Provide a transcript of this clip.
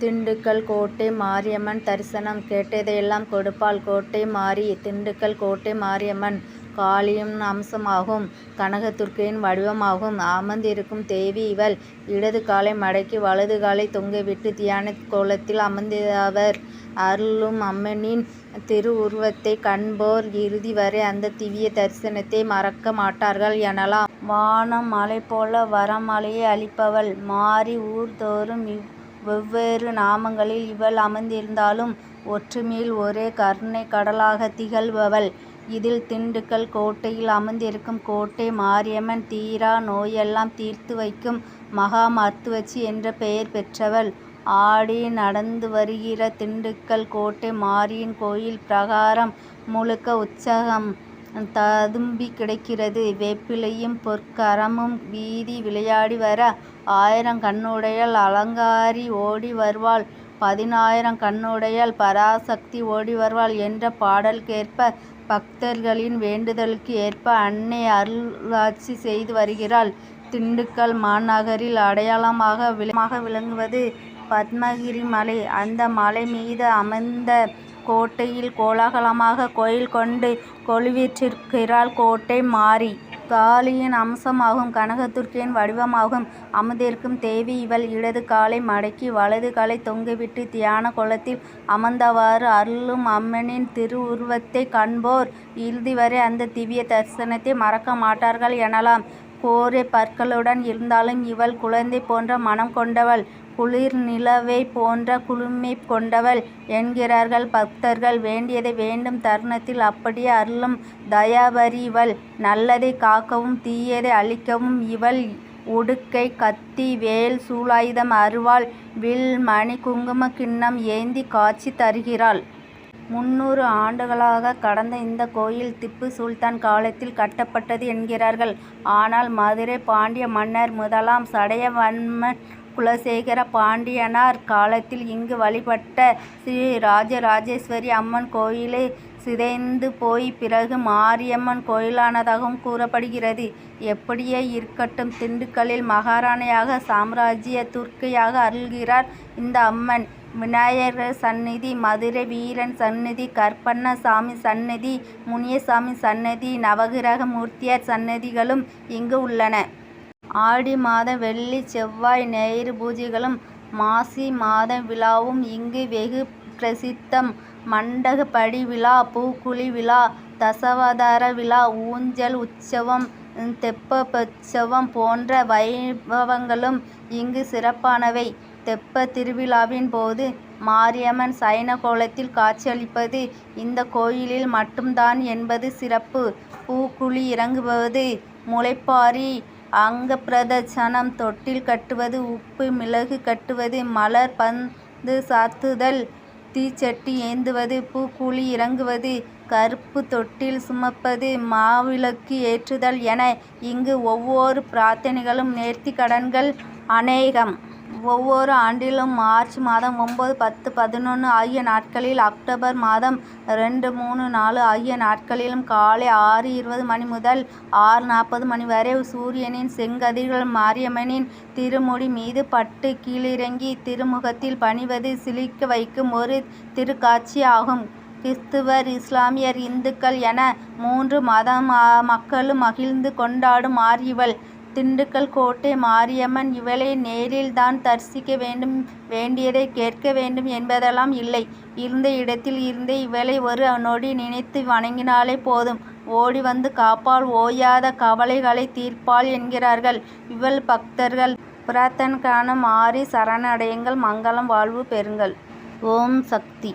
திண்டுக்கல் கோட்டை மாரியம்மன் தரிசனம் கேட்டதையெல்லாம் கொடுப்பாள் கோட்டை மாறி திண்டுக்கல் கோட்டை மாரியம்மன் காளியின் அம்சமாகும் கனகதுர்க்கையின் வடிவமாகும் அமர்ந்திருக்கும் தேவி இவள். இடது காலை மடக்கி வலது காலை தொங்கவிட்டு தியான கோலத்தில் அமர்ந்தவர். அருளும் அம்மனின் திருவுருவத்தை கண்போர் இறுதி வரை அந்த திவ்ய தரிசனத்தை மறக்க மாட்டார்கள் எனலாம். வானம் மலை போல வரமலையை அளிப்பவள். மாறி ஊர்தோறும் வெவ்வேறு நாமங்களில் இவள் அமர்ந்திருந்தாலும் ஒற்றுமையில் ஒரே கருணைக் கடலாக திகழ்பவள். இதில் திண்டுக்கல் கோட்டையில் அமர்ந்திருக்கும் கோட்டை மாரியம்மன் தீரா நோயெல்லாம் தீர்த்து வைக்கும் மகா மருத்துவச்சி என்ற பெயர் பெற்றவள். ஆடி நடந்து வருகிற திண்டுக்கல் கோட்டை மாரியின் கோயில் பிரகாரம் முழுக்க உற்சாகம் ததும்பிக் கிடக்கிறது. வேப்பிலையும் பொற்கரமும் வீதி விளையாடி வர ஆயிரம் கண்ணுடையாள் அலங்காரி ஓடி வருவாள் பதினாயிரம் கண்ணுடையாள் பராசக்தி ஓடி வருவாள் என்ற பாடலுக்கேற்ப பக்தர்களின் வேண்டுதலுக்கு ஏற்ப அன்னை அருளாட்சி செய்து வருகிறாள். திண்டுக்கல் மாநகரில் அடையாளமாக விளமாக விளங்குவது பத்மகிரி மலை. அந்த மலை மீது அமைந்த கோட்டையில் கோலாகலமாக கோயில் கொண்டு கொழுவிற்றிருக்கிறாள் கோட்டை மாறி காளியின் அம்சமாகும் கனகதுர்க்கையின் வடிவமாகும் அமுதிருக்கும் தேவி இவள். இடது காலை மடக்கி வலது காலை தொங்கவிட்டு தியான கோலத்தில் அமர்ந்தவாறு அருளும் அம்மனின் திருவுருவத்தைக் காண்போர் இறுதி வரை அந்த திவ்ய தரிசனத்தை மறக்க மாட்டார்கள் எனலாம். கோரைப் பற்களுடன் இருந்தாலும் இவள் குழந்தை போன்ற மனம் கொண்டவள் குளிர் நிலவைப் போன்ற குளுமை கொண்டவள் என்கிறார்கள் பக்தர்கள். வேண்டியதை வேண்டும் தருணத்தில் அப்படியே அருளும் தயாபரி இவள். நல்லதைக் காக்கவும் தீயதை அழிக்கவும் இவள் உடுக்கை கத்தி வேல் சூலாயுதம் அருவாள் வில் மணி குங்குமக் கிண்ணம் ஏந்திக் காட்சி தருகிறாள். முந்நூறு ஆண்டுகளாக கடந்த இந்த கோயில் திப்பு சுல்தான் காலத்தில் கட்டப்பட்டது என்கிறார்கள். ஆனால் மதுரை பாண்டிய மன்னர் முதலாம் சடையவன்மன் குலசேகர பாண்டியனார் காலத்தில் இங்கு வழிபட்ட ஸ்ரீ ராஜராஜேஸ்வரி அம்மன் கோயிலே சிதைந்து போய் பிறகு மாரியம்மன் கோயிலானதாகவும் கூறப்படுகிறது. எப்படியே இருக்கட்டும் திண்டுக்கல்லில் மகாராணியாக சாம்ராஜ்ய துர்க்கையாக அருள்கிறார் இந்த அம்மன். விநாயகர் சந்நிதி மதுரை வீரன் சந்நிதி கற்பண்ணசாமி சந்நிதி முனியசாமி சந்நிதி நவகிரக மூர்த்தியார் சந்நிதிகளும் இங்கு உள்ளன. ஆடி மாத வெள்ளி செவ்வாய் ஞாயிறு பூஜைகளும் மாசி மாத விழாவும் இங்கு வெகு பிரசித்தம். மண்டகப்படி விழா பூக்குழி விழா தசவதார விழா ஊஞ்சல் உற்சவம் தெப்போற்சவம் போன்ற வைபவங்களும் இங்கு சிறப்பானவை. தெப்ப திருவிழாவின் போது மாரியம்மன் சயன கோலத்தில் காட்சியளிப்பது இந்த கோயிலில் மட்டும்தான் என்பது சிறப்பு. பூக்குழி இறங்குவது முளைப்பாரி அங்கப்பிரதட்சணம் தொட்டில் கட்டுவது உப்பு மிளகு கட்டுவது மலர் பந்து சாத்துதல் தீச்சட்டி ஏந்துவது பூக்குழி இறங்குவது கருப்பு தொட்டில் சுமப்பது மாவிளக்கு ஏற்றுதல் என இங்கு ஒவ்வொரு பிரார்த்தனைகளும் நேர்த்தி கடன்கள் அநேகம் ஒவ்வொரு ஆண்டிலும் மார்ச் மாதம் ஒம்பது பத்து பதினொன்று ஆகிய நாட்களில் அக்டோபர் மாதம் ரெண்டு மூணு நாலு ஆகிய நாட்களிலும் காலை ஆறு இருபது மணி முதல் ஆறு நாற்பது மணி வரை சூரியனின் செங்கதிர்கள் மாரியம்மனின் திருமுடி மீது பட்டு கீழிறங்கி திருமுகத்தில் பணிவது சிலிர்க்க வைக்கும் ஒரு திருக்காட்சியாகும். கிறிஸ்துவர் இஸ்லாமியர் இந்துக்கள் என மூன்று மத மக்களும் மகிழ்ந்து கொண்டாடும் மாரி இவள். திண்டுக்கல் கோட்டை மாரியம்மன் இவளை நேரில் தான் தரிசிக்க வேண்டும் வேண்டியதைக் கேட்க வேண்டும் என்பதெல்லாம் இல்லை. இருந்த இடத்தில் இருந்தே இவளை ஒரு நொடி நினைத்து வணங்கினாலே போதும் ஓடி வந்து காப்பால் ஓயாத கவலைகளைத் தீர்ப்பாள் என்கிறார்கள் இவள் பக்தர்கள். பிரார்த்தனைக்கான மாறி சரணடையுங்கள் மங்களம் வாழ்வு பெறுங்கள். ஓம் சக்தி.